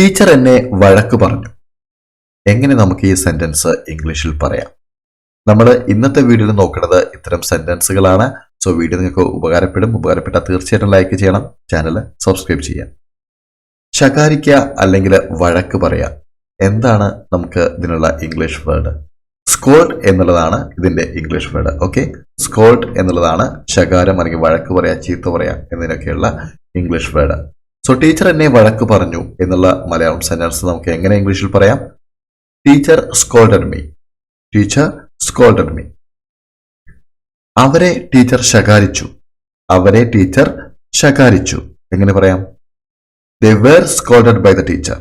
Teacher എന്നെ വഴക്ക് പറഞ്ഞു. എങ്ങനെ നമുക്ക് ഈ സെന്റൻസ് ഇംഗ്ലീഷിൽ പറയാം? നമ്മൾ ഇന്നത്തെ വീഡിയോയിൽ നോക്കുന്നത് ഇത്തരം സെന്റൻസുകളാണ് സോ വീഡിയോ നിങ്ങൾക്ക് ഉപകാരപ്പെടും. ഉപകാരപ്പെട്ടാൽ തീർച്ചയായിട്ടും ലൈക്ക് ചെയ്യണം. ചാനൽ സബ്സ്ക്രൈബ് ചെയ്യാം. ശകാരിക്കുക അല്ലെങ്കിൽ വഴക്ക് പറയാം എന്താണ് നമുക്ക് ഇതിനുള്ള ഇംഗ്ലീഷ് വേർഡ് സ്കോൾഡ് എന്നുള്ളതാണ് ഇതിന്റെ ഇംഗ്ലീഷ് വേർഡ് ഓക്കെ സ്കോൾഡ് എന്നുള്ളതാണ് ശകാരം അല്ലെങ്കിൽ വഴക്ക് പറയാ ചീത്ത പറയാ എന്നതിനൊക്കെയുള്ള ഇംഗ്ലീഷ് വേർഡ് സോ ടീച്ചർ എന്നെ വഴക്ക് പറഞ്ഞു എന്നുള്ള മലയാളം സെന്റൻസ് നമുക്ക് എങ്ങനെ ഇംഗ്ലീഷിൽ പറയാം? Teacher scolded me teacher scolded me അവരെ ടീച്ചർ ശകാരിച്ചു. അവരെ ടീച്ചർ ശകാരിച്ചു. എങ്ങനെ പറയാം? They were scolded by the teacher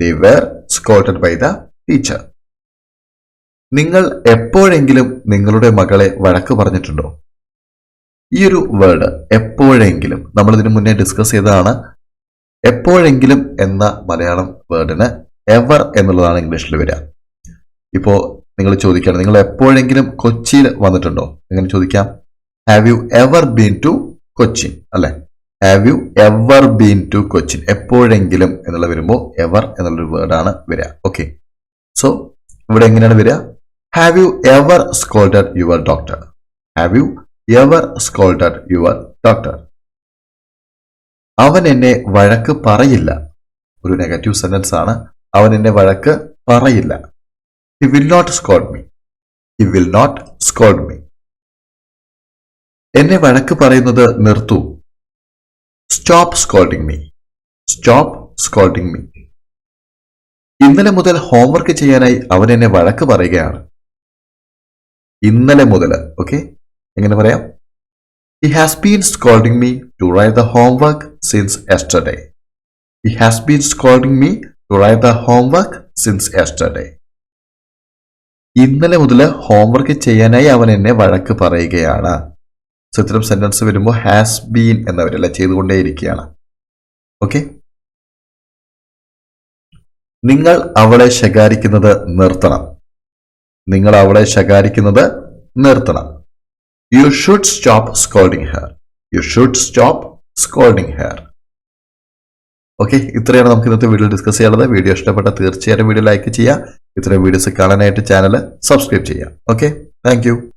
they were scolded by the teacher നിങ്ങൾ എപ്പോഴെങ്കിലും നിങ്ങളുടെ മകളെ വഴക്ക് പറഞ്ഞിട്ടുണ്ടോ? ഈ ഒരു വേർഡ് എപ്പോഴെങ്കിലും നമ്മൾ ഇതിനു മുന്നേ ഡിസ്കസ് ചെയ്തതാണ് എപ്പോഴെങ്കിലും എന്ന മലയാളം വേർഡിന് എവർ എന്നുള്ളതാണ് ഇംഗ്ലീഷിൽ വരിക. ഇപ്പോൾ നിങ്ങൾ ചോദിക്കണം നിങ്ങൾ എപ്പോഴെങ്കിലും കൊച്ചിയിൽ വന്നിട്ടുണ്ടോ? എങ്ങനെ ചോദിക്കാം? Have you ever been to Cochin? അല്ലെ? Have you ever been to Cochin? എപ്പോഴെങ്കിലും എന്നുള്ള വരുമ്പോൾ എവർ എന്നുള്ളൊരു വേർഡാണ് വരിക. ഓക്കെ സോ ഇവിടെ എങ്ങനെയാണ് വരിക? Have you ever scolded your doctor have you ever scolded your doctor അവൻ എന്നെ വഴക്ക് പറയില്ല. ഒരു നെഗറ്റീവ് സെന്റൻസ് ആണ്. അവൻ എന്നെ വഴക്ക് പറയില്ല. He will not scold me he will not scold me എന്നെ വഴക്ക് പറയുന്നത് നിർത്തു. Stop scolding me stop scolding me ഇന്നലെ മുതൽ ഹോംവർക്ക് ചെയ്യാനായി അവൻ എന്നെ വഴക്ക് പറയുകയാണ്. ഇന്നലെ മുതൽ ഓക്കെ എങ്ങനെ പറയാം? He has been scolding me to write the homework since yesterday. He has been scolding me to write the homework since yesterday. ഇന്നലെ മുതൽ ഹോംവർക്ക് ചെയ്യാനായി അവൻ എന്നെ വഴക്ക് പറയുകയാണ്. സോ ഇത്തരം സെന്റൻസ് വരുമ്പോൾ ഹാസ് ബീൻ എന്നവരല്ല ചെയ്തുകൊണ്ടേയിരിക്കുകയാണ്. ഓക്കെ നിങ്ങൾ അവളെ ശകാരിക്കുന്നത് നിർത്തണം. നിങ്ങൾ അവളെ ശകാരിക്കുന്നത് നിർത്തണം. You should stop scolding her you should stop scolding her okay ഇത്രയാണ് നമുക്ക് ഇന്നത്തെ വീഡിയോ ഡിസ്കസ് ചെയ്യാനുള്ളത്. വീഡിയോ ഇഷ്ടപ്പെട്ട തീർച്ചയായിട്ടും വീഡിയോ ലൈക്ക് ചെയ്യുക. ഇത്രയും വീഡിയോസ് കാണാനായിട്ട് ചാനൽ സബ്സ്ക്രൈബ് ചെയ്യുക. Okay thank